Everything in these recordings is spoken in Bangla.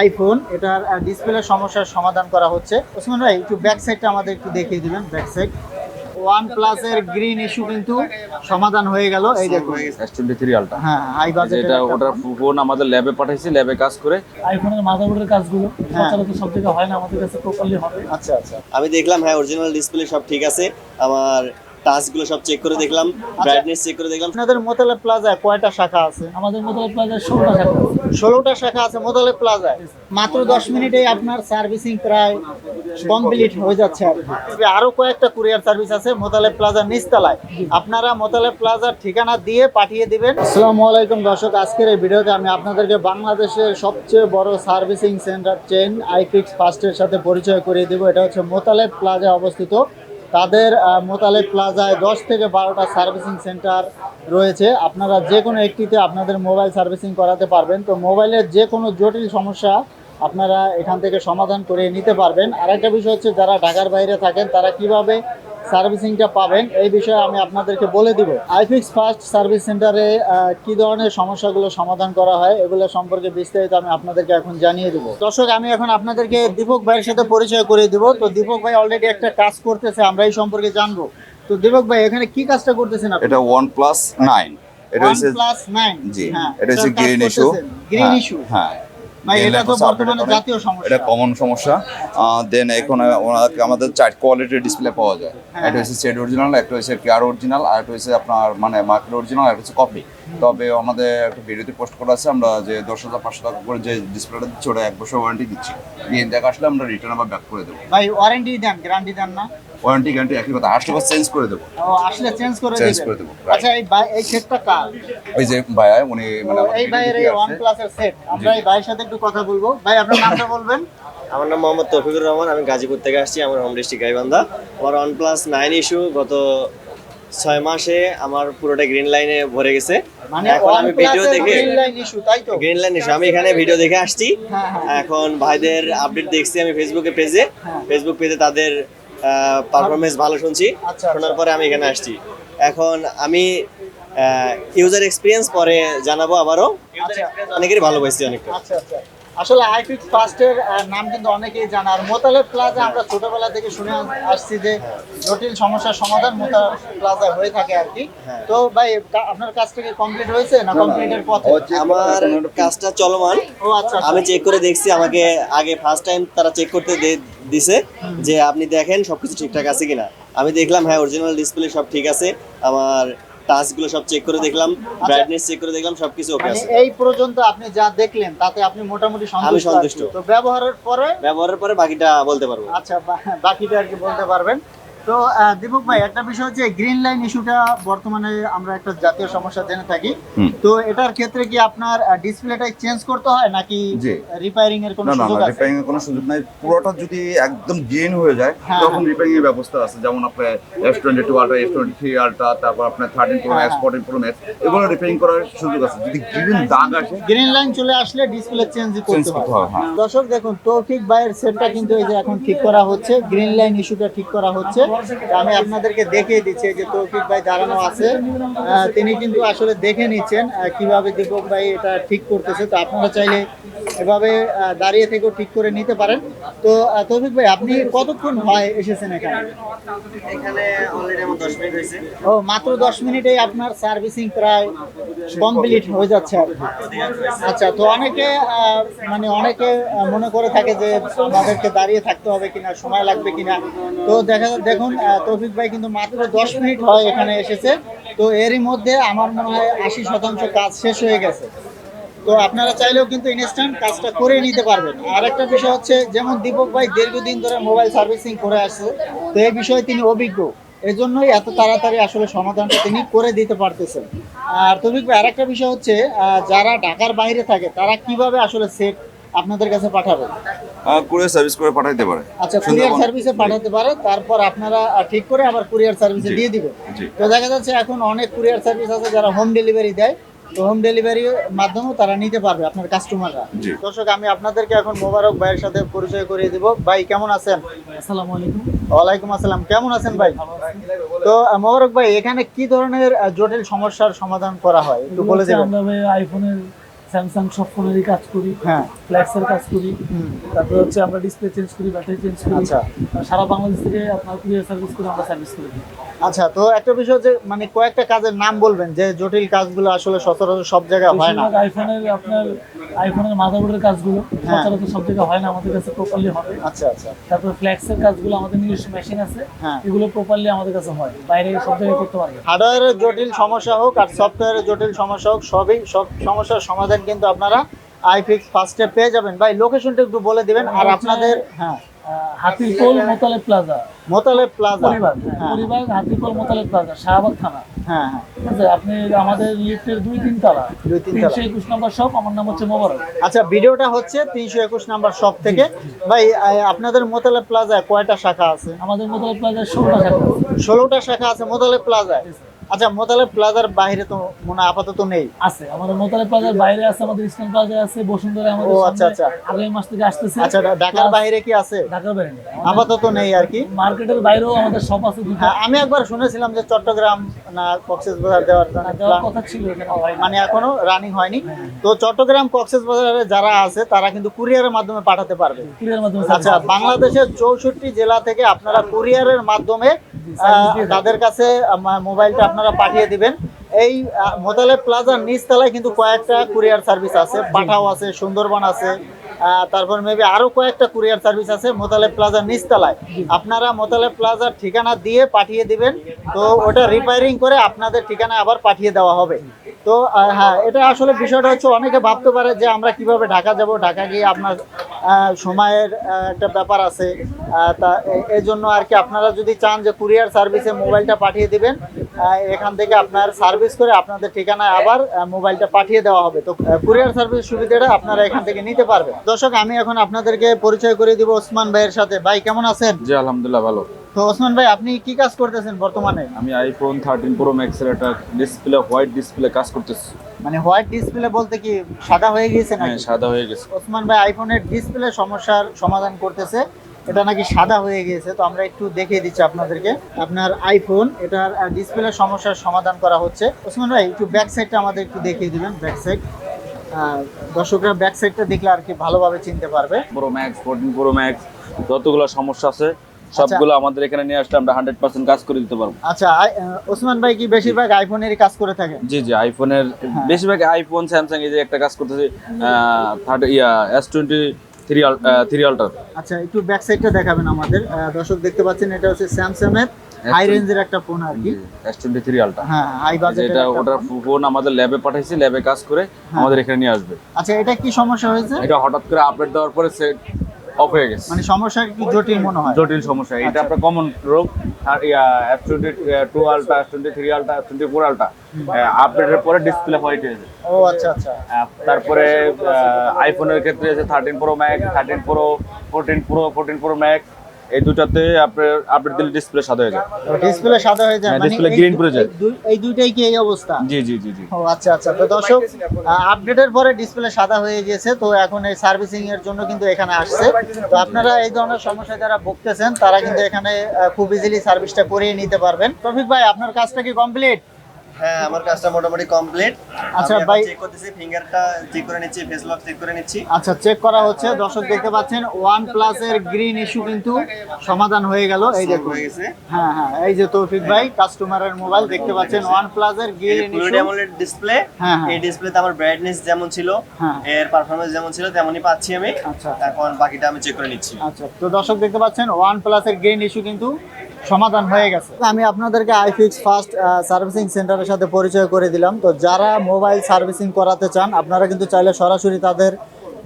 আইফোন এটার ডিসপ্লে সমস্যার সমাধান করা হচ্ছে। ওসমান ভাই একটু ব্যাক সাইডটা আমাদের একটু দেখিয়ে দিবেন ব্যাক সাইড ওয়ান প্লাসের গ্রিন ইস্যু কিন্তু সমাধান হয়ে গেল এই আলটা হ্যাঁ হাই বাজেট যেটা ওটার ফোন আমাদের ল্যাবে পাঠাইছি ল্যাবে কাজ করে। আইফোনের মাদারবোর্ডের কাজগুলো হ্যাঁ। সচরাচর সব জায়গায় হয় না আমাদের কাছে প্রপারলি হবে। আচ্ছা আচ্ছা। আমি দেখলাম হ্যাঁ অরিজিনাল ডিসপ্লে সব ঠিক আছে। আমার টাচগুলো সব চেক করে দেখলাম ব্রাইটনেস চেক করে দেখলাম। আপনাদের মোতালে প্লাজায় কয়টা শাখা আছে? আমাদের মতো প্লাজার ষোলোটা শাখা ষোলোটা শাখা আছে মোতালে প্লাজায় মাত্র দশ মিনিটেই আপনার সার্ভিসিং প্রায় কমপ্লিট হয়ে যাচ্ছে আর কি। আরও কয়েকটা কুরিয়ার সার্ভিস আছে মোতালে প্লাজার নিচতলায়। আপনারা মোতালে প্লাজার ঠিকানা দিয়ে পাঠিয়ে দিবেন। আসসালামু আলাইকুম দর্শক আজকের এই ভিডিওতে আমি আপনাদেরকে বাংলাদেশের সবচেয়ে বড় সার্ভিসিং সেন্টার চেন আইফিক্স ফার্স্টের সাথে পরিচয় করিয়ে দেবো। এটা হচ্ছে মোতালেব প্লাজা অবস্থিত তাদের মোতালে প্লাজায় দশ থেকে বারোটা সার্ভিসিং সেন্টার রয়েছে। আপনারা যে কোনো একটিতে আপনাদের মোবাইল সার্ভিসিং করাতে পারবেন। তো মোবাইলের যে কোনো জটিল সমস্যা আপনারা এখান থেকে সমাধান করে নিতে পারবেন। আর একটা বিষয় হচ্ছে, যারা ঢাকার বাইরে থাকেন, তারা কীভাবে সার্ভিসিংটা পাবেন। এই বিষয়ে আমি আপনাদেরকে বলে দিব। আইফিক্স ফার্স্ট সার্ভিস সেন্টারে কি ধরনের সমস্যাগুলো সমাধান করা হয় এগুলো সম্পর্কে বিস্তারিত আমি আপনাদেরকে এখন জানিয়ে দেবো। দর্শক আমি এখন আপনাদেরকে দীপক ভাইয়ের সাথে পরিচয় করে দিব। তো দীপক ভাই অলরেডি একটা কাজ করতেছে আমরা এই সম্পর্কে জানব। তো দীপক ভাই এখানে কি কাজটা করতেছেন আপনি? এটা ওয়ান প্লাস নাইন এটা হচ্ছে জি এটা হচ্ছে গ্রিন ইস্যু গ্রিন ইস্যু হ্যাঁ। এটা কমন সমস্যা। দেন এখন ওনাকে আমাদের চার কোয়ালিটির ডিসপ্লে পাওয়া যায়। হ্যাঁ। একটা হচ্ছে সেট অরিজিনাল একটা হচ্ছে কেয়ার অরিজিনাল আর একটা হচ্ছে আপনার মানে মার্কেট অরিজিনাল আর একটা হচ্ছে কপি তবে আমাদের একটা ভিডিওতে পোস্ট করা আছে আমরা যে দশ হাজার পাঁচশো টাকা করে যে ডিসপ্লেটা দিচ্ছি ওটা এক বছর ওয়ারেন্টি দিচ্ছি। দিয়ে দেখা আসলে আমরা রিটার্ন আবার ব্যাক করে দেবো। ভাই ওয়ারেন্টি দেন গ্যারান্টি দেন না? ওয়ারেন্টি গ্যারান্টি একই কথা আসলে চেঞ্জ করে দেবো। আসলে চেঞ্জ করে দিবেন। করে দেবো, আচ্ছা এই ভাই- এই সেটটা কার? ওই যে ভাইয়া উনি মানে এই ভাইয়ের এই ওয়ান প্লাসের সেট আমরা এই ভাইয়ের সাথে একটু কথা বলব। ভাই আপনার নামটা বলবেন? আমার নাম মোহাম্মদ তৌফিকুর রহমান আমি গাজীপুর থেকে আসছি আমার হোম ডিস্ট্রিক্ট গাইবান্ধা। আমার ওয়ান প্লাস নাইন ইস্যু গত ছয় মাসে আমার পুরোটা গ্রিন লাইনে ভরে গেছে। মানে এখন আমি ভিডিও দেখে গ্রিন লাইন ইস্যু আমি এখানে ভিডিও দেখে আসছি। হ্যাঁ, হ্যাঁ। এখন ভাইদের আপডেট দেখছি আমি ফেসবুকে পেজে। ফেসবুক পেজে তাদের পারফরমেন্স ভালো শুনছি। আচ্ছা, শোনার পরে আমি এখানে আসছি। এখন আমি ইউজার এক্সপিরিয়েন্স পরে জানাব আবারও। অনেকেরই ভালো পাইছি অনেকটা। আচ্ছা আচ্ছা। আসলে আইফিক্স ফার্স্টের নাম কিন্তু অনেকেই জানে। আর মোতালেব প্লাজা আমরা ছোটবেলা থেকে শুনে আসছি যে জটিল সমস্যার সমাধান মোতালেব প্লাজা হয়ে থাকে আর কি। হ্যাঁ। তো ভাই আপনার কাজটা থেকে কমপ্লিট হয়েছে না কমপ্লিটের পথে? আমার কাজটা চলমান। ও আচ্ছা আচ্ছা। আমি চেক করে দেখছি আমাকে আগে ফার্স্ট টাইম তারা চেক করতে দে- দিছে যে আপনি দেখেন সবকিছু ঠিকঠাক আছে কিনা। আমি দেখলাম হ্যাঁ অরিজিনাল ডিসপ্লে সব ঠিক আছে। আমার টাচগুলো সব চেক করে দেখলাম ব্রাইটনেস চেক করে দেখলাম সবকিছু ওকে মানে আছে। এই পর্যন্ত আপনি যা দেখলেন তাতে আপনি মোটামুটি সন্তুষ্ট সন্তুষ্ট। তো ব্যবহারের পরে? ব্যবহারের পরে বাকিটা বলতে পারব। আচ্ছা বাকিটা আর কি বলতে পারবেন? তো দীপক ভাই একটা বিষয় হচ্ছে গ্রিন লাইন ইস্যুটা বর্তমানে আমরা একটা জাতীয় সমস্যা জেনে থাকি। তো এটার ক্ষেত্রে কি আপনার ডিসপ্লেটাই চেঞ্জ করতে হয় নাকি রিপেয়ারিং এর কোনো সুযোগ আছে? রিপেয়ারিং এর কোনো সুযোগ নাই। পুরোটা যদি একদম গ্রিন হয়ে যায় হ্যাঁ, তখন রিপেয়ারিং এর ব্যবস্থা আছে। যেমন আপনার S twenty two ultra S twenty three ultra তারপর আপনার থার্টিন প্রো হ্যাঁ, ম্যাক্স ফোরটিন প্রো ম্যাক্স এগুলো রিপেয়ারিং করার সুযোগ আছে। যদি গ্রিন দাগ আসে গ্রিন লাইন চলে আসলে ডিসপ্লে চেঞ্জ করতে হয়। হ্যাঁ দর্শক দেখুন তৌফিক ভাইয়ের সেটটা কিন্তু এই যে এখন ঠিক করা হচ্ছে। গ্রিন লাইন ইস্যুটা ঠিক করা হচ্ছে। আমি আপনাদেরকে দেখিয়ে দিচ্ছি যে তৌফিক ভাই দাঁড়ানো আছে। তিনি কিন্তু আসলে দেখে নিচ্ছেন কীভাবে দীপক ভাই এটা ঠিক করতেছে। তো আপনারা চাইলে এভাবে দাঁড়িয়ে থেকেও ঠিক করে নিতে পারেন। তো তৌফিক ভাই আপনি কতক্ষণ হয় এসেছেন এখানে? মিনিট ও মাত্র দশ মিনিটেই আপনার সার্ভিসিং প্রায় কমপ্লিট হয়ে যাচ্ছে আর কি। আচ্ছা তো অনেকে মানে অনেকে মনে করে থাকে যে আমাদেরকে দাঁড়িয়ে থাকতে হবে কিনা সময় লাগবে কিনা। তো দেখা দেখুন আহ, তৌফিক ভাই কিন্তু মাত্র দশ মিনিট হয় এখানে এসেছে। তো এরই মধ্যে আমার মনে হয় আশি শতাংশ কাজ শেষ হয়ে গেছে। তো আপনারা চাইলেও কিন্তু ইনস্ট্যান্ট কাজটা করে নিতে পারবেন। আর একটা বিষয় হচ্ছে যেমন দীপক ভাই দীর্ঘদিন ধরে মোবাইল সার্ভিসিং করে আসছে তো এই বিষয়ে তিনি অভিজ্ঞ। এজন্যই এত তাড়াতাড়ি আসলে সমাধানটা তিনি করে দিতে পারতেছেন। আর তবিক ভাই আরেকটা বিষয় হচ্ছে যারা ঢাকার বাইরে থাকে তারা কীভাবে আসলে সেট আপনাদের কাছে পাঠাবে? কুরিয়ার সার্ভিস করে পাঠাইতে পারে। আচ্ছা কুরিয়ার সার্ভিসে পাঠাতে পারে তারপর আপনারা ঠিক করে আবার কুরিয়ার সার্ভিসে দিয়ে দিবে। জি। তো দেখা যাচ্ছে এখন অনেক কুরিয়ার সার্ভিস আছে যারা হোম ডেলিভারি দেয়। তো হোম ডেলিভারির মাধ্যমেও তারা নিতে পারবে আপনার কাস্টমাররা দর্শক আমি আপনাদেরকে এখন মোবারক ভাইয়ের সাথে পরিচয় করিয়ে দিব। ভাই কেমন আছেন? আসসালামু আলাইকুম। ওয়ালাইকুম আসসালাম। কেমন আছেন ভাই? তো মোবারক ভাই এখানে কি ধরনের জটিল সমস্যার সমাধান করা হয়? একটু বলে দেবেন। আমরা ভাই আইফোনের স্যামসাং সব ফোনেরই কাজ করি হ্যাঁ ফ্ল্যাক্সের কাজ করি। তারপরে হচ্ছে আমরা ডিসপ্লে চেঞ্জ করি ব্যাটারি চেঞ্জ করি আচ্ছা। সারা বাংলাদেশ থেকে আপনার কুরিয়ার সার্ভিস করে আমরা সার্ভিস করে দিই আচ্ছা তো একটা বিষয় যে মানে কয়েকটা কাজের নাম বলবেন যে জটিল কাজগুলো আসলে সচরাচর সব জায়গায় হয় না। আইফোনের আপনার আইফোনের মাদারবোর্ডের কাজগুলো হ্যাঁ। সচরাচর সব জায়গায় হয় না আমাদের কাছে প্রপারলি হবে আচ্ছা আচ্ছা। তারপর ফ্ল্যাক্সের কাজগুলো আমাদের নিজস্ব মেশিন আছে হ্যাঁ। এগুলো প্রপারলি আমাদের কাছে হয় বাইরে সব জায়গায় করতে পারবে। হার্ডওয়্যারের জটিল সমস্যা হোক আর সফটওয়্যারের জটিল সমস্যা হোক সবই সব সমস্যার সমাধান কিন্তু আপনারা আইফিক্স ফার্স্টে পেয়ে যাবেন। ভাই লোকেশনটা একটু বলে দিবেন আর আপনাদের হ্যাঁ। হাতিরপোল মোতালে প্লাজা। মোতালে প্লাজা। পরিবার হ্যাঁ পরিবার হাতিরপোল মোতালে প্লাজা শাহবাগ থানা। হ্যাঁ হ্যাঁ। আপনি আমাদের লিফটের দুই তিন তলা দুই তিন। তিনশো একুশ নম্বর শপ আমার নাম হচ্ছে মোবারক। আচ্ছা ভিডিওটা হচ্ছে তিনশো একুশ নাম্বার শপ থেকে। ভাই আপনাদের মোতালে প্লাজায় কয়টা শাখা আছে? আমাদের মোতালে প্লাজার ষোলোটা শাখা আছে। ষোলোটা শাখা আছে মোতালে প্লাজায়। আচ্ছা মোতালে প্লাজার বাইরে তো মনে আপাতত নেই। আছে আমাদের মোতালে প্লাজার বাইরে আছে আমাদের ইস্টার্ন প্লাজা আছে বসুন্ধরা আমাদের ও, আচ্ছা, আচ্ছা। আগামী মাস থেকে আসতেছে। আচ্ছা ঢাকার বাইরে কি আছে? ঢাকার বাইরে আপাতত নেই আর কি। মার্কেটের বাইরেও আমাদের শপ আছে হ্যাঁ আমি একবার শুনেছিলাম যে চট্টগ্রাম না কক্সেস বাজার দেওয়ার জন্য কথা ছিল হয়। মানে এখনও রানিং হয়নি। তো চট্টগ্রাম কক্সেস বাজারে যারা আছে তারা কিন্তু কুরিয়ারের মাধ্যমে পাঠাতে পারবে। কুরিয়ার মাধ্যমে আচ্ছা। বাংলাদেশের চৌষট্টি জেলা থেকে আপনারা কুরিয়ারের মাধ্যমে তাদের কাছে মোবাইলটা আপনারা পাঠিয়ে দিবেন। এই আহ, মোতালে প্লাজার নিচতলায় কিন্তু কয়েকটা কুরিয়ার সার্ভিস আছে। পাঠাও আছে সুন্দরবন আছে তারপর মেবি আরও কয়েকটা কুরিয়ার সার্ভিস আছে মোতালে প্লাজার নিচতলায়। আপনারা মোতালে প্লাজার ঠিকানা দিয়ে পাঠিয়ে দিবেন। তো ওটা রিপেয়ারিং করে আপনাদের ঠিকানায় আবার পাঠিয়ে দেওয়া হবে। তো হ্যাঁ এটা আসলে বিষয়টা হচ্ছে অনেকে ভাবতে পারে যে আমরা কীভাবে ঢাকা যাব ঢাকা গিয়ে আপনার সময়ের একটা ব্যাপার আছে। তা এই জন্য আর কি আপনারা যদি চান যে কুরিয়ার সার্ভিসে মোবাইলটা পাঠিয়ে দিবেন এখান থেকে আপনার সার্ভিস করে আপনাদের ঠিকানায় আবার মোবাইলটা পাঠিয়ে দেওয়া হবে। তো কুরিয়ার সার্ভিস সুবিধাটা আপনারা এখান থেকে নিতে পারবেন। দর্শক আমি এখন আপনাদেরকে পরিচয় করে দিব ওসমান ভাইয়ের সাথে। ভাই কেমন আছেন? জি আলহামদুলিল্লাহ ভালো। তো ওসমান ভাই আপনি কি কাজ করতেছেন বর্তমানে? আমি আইফোন থার্টিন প্রো ম্যাক্সের একটা ডিসপ্লে হোয়াইট ডিসপ্লে কাজ করতেছি। মানে হোয়াইট ডিসপ্লে বলতে কি সাদা হয়ে গিয়েছে হ্যাঁ নাকি? সাদা হয়ে গেছে। ওসমান ভাই আইফোনের ডিসপ্লে সমস্যার সমাধান করতেছে। এটা নাকি সাদা হয়ে গিয়েছে তো আমরা একটু দেখিয়ে দিচ্ছি আপনাদেরকে। আপনার আইফোন এটার ডিসপ্লে সমস্যার সমাধান করা হচ্ছে। ওসমান ভাই একটু ব্যাক সাইডটা আমাদের একটু দেখিয়ে দিবেন ব্যাক সাইড দর্শকরা ব্যাক সাইডটা দেখলে আর কি ভালোভাবে চিনতে পারবে। Pro max fourteen pro max যতগুলো সমস্যা আছে সবগুলো আমাদের এখানে নিয়ে আসলে আমরা হান্ড্রেড পার্সেন্ট কাজ করে দিতে পারব। আচ্ছা ওসমান ভাই কি বেশিরভাগ আইফোনেরই কাজ করে থাকে? জি জি আইফোনের বেশিরভাগ আইফোন স্যামসাং এই যে একটা কাজ করতেছি third yeah S twenty three three ultra. আচ্ছা একটু ব্যাক সাইডটা দেখাবেন আমাদের। দর্শক দেখতে পাচ্ছেন এটা হচ্ছে স্যামসাং এর হাই রেঞ্জের একটা ফোন আর কি। এস টোয়েন্টি হ্যাঁ হাই বাজেট এটা ওটার ফোন আমাদের ল্যাবে পাঠাইছি ল্যাবে কাজ করে আমাদের এখানে নিয়ে আসবে। আচ্ছা এটা কি সমস্যা হয়েছে? এটা হঠাৎ করে আপডেট দেওয়ার পরে সেট অফ হয়ে গেছে। মানে সমস্যা কি জটিল মনে হয়। জটিল সমস্যা। এটা আপনার কমন রোগ আর F twenty two ultra F twenty three ultra F twenty four ultra আপডেটের পরে ডিসপ্লে হোয়াইট হয়ে যায়। ও আচ্ছা আচ্ছা। তারপরে আইফোনের ক্ষেত্রে আছে thirteen pro max thirteen pro fourteen pro fourteen pro max এই দুটাতে আপনার আপডেট দিলে ডিসপ্লে সাদা হয়ে যায়। ডিসপ্লে সাদা হয়ে যায় green দু- করে যায়। এই দুইটাই কি এই অবস্থা? জি জি জি জি। ও আচ্ছা আচ্ছা তো দর্শক আপডেটের পরে ডিসপ্লে সাদা হয়ে গিয়েছে তো এখন এই সার্ভিসিং এর জন্য কিন্তু এখানে আসছে। তো আপনারা এই ধরনের সমস্যা যারা ভুগতেছেন তারা কিন্তু এখানে খুব ইজিলি সার্ভিসটা করিয়ে নিতে পারবেন। তফিক ভাই আপনার কাজটা কি কমপ্লিট হ্যাঁ আমার কাজটা মোটামুটি কমপ্লিট আচ্ছা, ভাই- চেক করতেছি ফিঙ্গারটা চেক করে নিচ্ছি ফেস লক চেক করে নিচ্ছি। আচ্ছা চেক করা হচ্ছে। দর্শক দেখতে পাচ্ছেন ওয়ান প্লাস এর গ্রিন ইস্যু কিন্তু সমাধান হয়ে গেল। এই দেখুন। হয়ে গেছে। হ্যাঁ হ্যাঁ এই যে তৌফিক ভাই কাস্টমারের মোবাইল দেখতে পাচ্ছেন ওয়ান প্লাস এর গ্রিন ইস্যু ডেমোলেড ডিসপ্লে হ্যাঁ, হ্যাঁ। এই ডিসপ্লেতে আমার ব্রাইটনেস যেমন ছিল হ্যাঁ। এর পারফরম্যান্স যেমন ছিল তেমনই পাচ্ছি আমি। আচ্ছা। এখন বাকিটা আমি চেক করে নিচ্ছি। আচ্ছা তো দর্শক দেখতে পাচ্ছেন ওয়ান প্লাসের গ্রিন ইস্যু কিন্তু সমাধান হয়ে গেছে। আমি আপনাদেরকে আইফিক্স ফার্স্ট সার্ভিসিং সেন্টারের সাথে পরিচয় করে দিলাম। তো যারা মোবাইল সার্ভিসিং করাতে চান, আপনারা কিন্তু চাইলে সরাসরি তাদের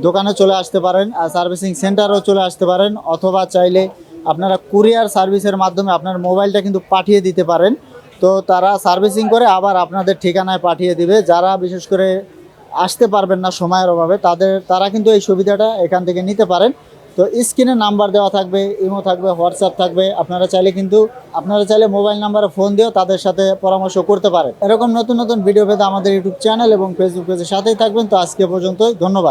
দোকানে চলে আসতে পারেন আর সার্ভিসিং সেন্টারও চলে আসতে পারেন, অথবা চাইলে আপনারা কুরিয়ার সার্ভিসের মাধ্যমে আপনার মোবাইলটা কিন্তু পাঠিয়ে দিতে পারেন। তো তারা সার্ভিসিং করে আবার আপনাদের ঠিকানায় পাঠিয়ে দিবে। যারা বিশেষ করে আসতে পারবেন না সময়ের অভাবে, তাদের, তারা কিন্তু এই সুবিধাটা এখান থেকে নিতে পারেন। তো স্ক্রিনে নাম্বার দেওয়া থাকবে, ইমো থাকবে, হোয়াটসঅ্যাপ থাকবে। আপনারা চাইলে কিন্তু, আপনারা চাইলে মোবাইল নাম্বারে ফোন দিয়েও তাদের সাথে পরামর্শ করতে পারেন। এরকম নতুন নতুন ভিডিও পেতে আমাদের ইউটিউব চ্যানেল এবং ফেসবুক পেজের সাথেই থাকবেন। তো আজকে পর্যন্তই, ধন্যবাদ।